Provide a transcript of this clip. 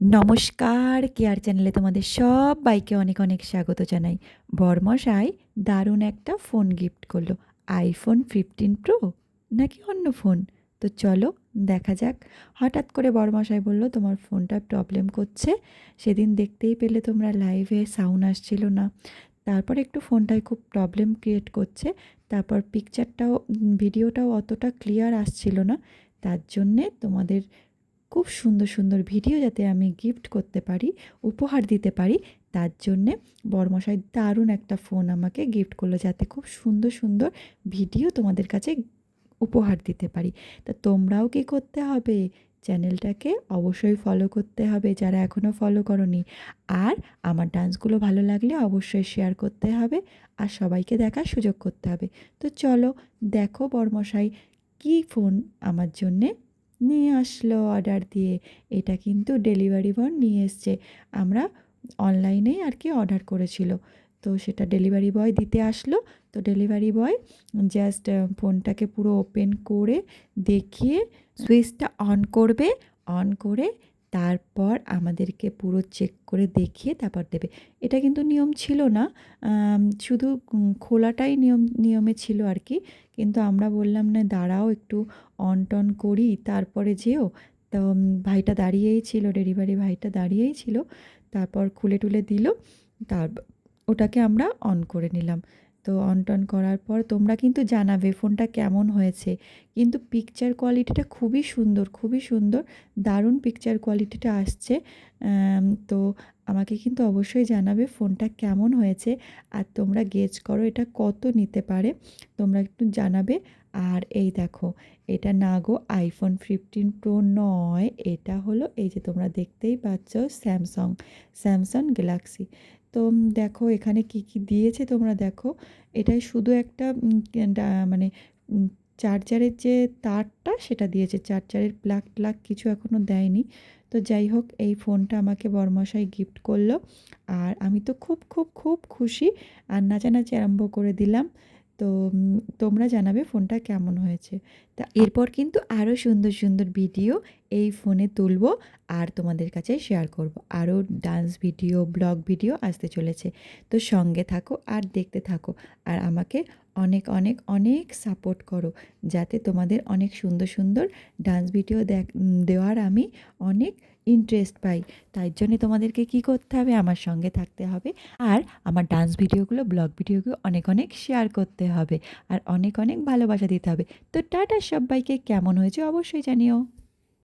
নমস্কার, কেয়ার চ্যানেলে তোমাদের সব বাইকে অনেক অনেক স্বাগত জানাই। বরমশাই দারুণ একটা ফোন গিফট করল, আইফোন ফিফটিন প্রো নাকি অন্য ফোন? তো চলো দেখা যাক। হঠাৎ করে বরমশাই বলল, তোমার ফোনটা প্রবলেম করছে, সেদিন দেখতেই পেলে তোমরা লাইভে সাউন্ড আসছিল না। তারপর একটু ফোনটায় খুব প্রবলেম ক্রিয়েট করছে, তারপর পিকচারটাও ভিডিওটাও অতটা ক্লিয়ার আসছিল না। তার জন্যে তোমাদের খুব সুন্দর সুন্দর ভিডিও যাতে আমি গিফট করতে পারি, উপহার দিতে পারি, তার জন্যে বড়মশাই দারুণ একটা ফোন আমাকে গিফট করল যাতে খুব সুন্দর সুন্দর ভিডিও তোমাদের কাছে উপহার দিতে পারি। তা তোমরাও কি করতে হবে? চ্যানেলটাকে অবশ্যই ফলো করতে হবে যারা এখনও ফলো করনি। আর আমার ডান্সগুলো ভালো লাগলে অবশ্যই শেয়ার করতে হবে আর সবাইকে দেখার সুযোগ করতে হবে। তো চলো দেখো বড়মশাই কী ফোন আমার জন্যে নিয়ে আসলো অর্ডার দিয়ে। এটা কিন্তু ডেলিভারি বয় নিয়ে এসছে। আমরা অনলাইনেই আর কি অর্ডার করেছিল। তো সেটা ডেলিভারি বয় দিতে আসলো। তো ডেলিভারি বয় জাস্ট ফোনটাকে পুরো ওপেন করে দেখিয়ে সুইচটা অন করবে। অন করে তারপর আমাদেরকে পুরো চেক করে দেখিয়ে তারপর দেবে। এটা কিন্তু নিয়ম ছিল না। শুধু খোলাটাই নিয়ম, নিয়মে ছিল আর কি। কিন্তু আমরা বললাম, না, দাঁড়াও, একটু অন টন করি। তারপরে যেও, তো ভাইটা দাঁড়িয়েই ছিল, ডেলিভারি ভাইটা দাঁড়িয়েই ছিল। তারপর খুলে টুলে দিল, তার, ওটাকে আমরা অন করে নিলাম। তো, অন টন করার পর তোমরা কিন্তু জানাবে ফোনটা কেমন হয়েছে। কিন্তু পিকচার কোয়ালিটিটা খুবই সুন্দর খুবই সুন্দর, দারুণ পিকচার কোয়ালিটিটা আসছে। তো আমাকে কিন্তু অবশ্যই জানাবে ফোনটা কেমন হয়েছে আর তোমরা গেজ করো এটা কত নিতে পারে। তোমরা একটু জানাবে। আর এই দেখো, এটা না গো আইফোন ফিফটিন প্রো নয়, এটা হলো এই যে তোমরা দেখতেই পাচ্ছ স্যামসং স্যামসাং গ্যালাক্সি তো দেখো এখানে কি কি দিয়েছে তোমরা দেখো। এটাই শুধু একটা মানে চার্জারের যে তারটা সেটা দিয়েছে। চার্জারের প্লাগ প্লাগ কিছু এখনও দেয়নি। তো যাই হোক, এই ফোনটা আমাকে বরমশাই গিফট করল। আর আমি তো খুব খুব খুব খুশি আর নাচানাচি আরম্ভ করে দিলাম। তো, তোমরা জানাবে ফোনটা কেমন হয়েছে। তা এরপর কিন্তু আরও সুন্দর সুন্দর ভিডিও এই ফোনে তুলবো। আর তোমাদের কাছে শেয়ার করব। আরও ডান্স ভিডিও ব্লগ ভিডিও আসতে চলেছে। তো সঙ্গে থাকো আর দেখতে থাকো। আর আমাকে অনেক অনেক অনেক সাপোর্ট করো। যাতে তোমাদের অনেক সুন্দর সুন্দর ডান্স ভিডিও দেখ, দেওয়ার আমি অনেক ইন্টারেস্ট পাই। তাই জন্যে তোমাদেরকে কি করতে হবে? আমার সঙ্গে থাকতে হবে। আর আমার ডান্স ভিডিওগুলো ব্লগ ভিডিওগুলো অনেক অনেক শেয়ার করতে হবে। আর অনেক অনেক ভালোবাসা দিতে হবে। তো টাটা সবাইকে। কেমন হয়েছে অবশ্যই জানিও।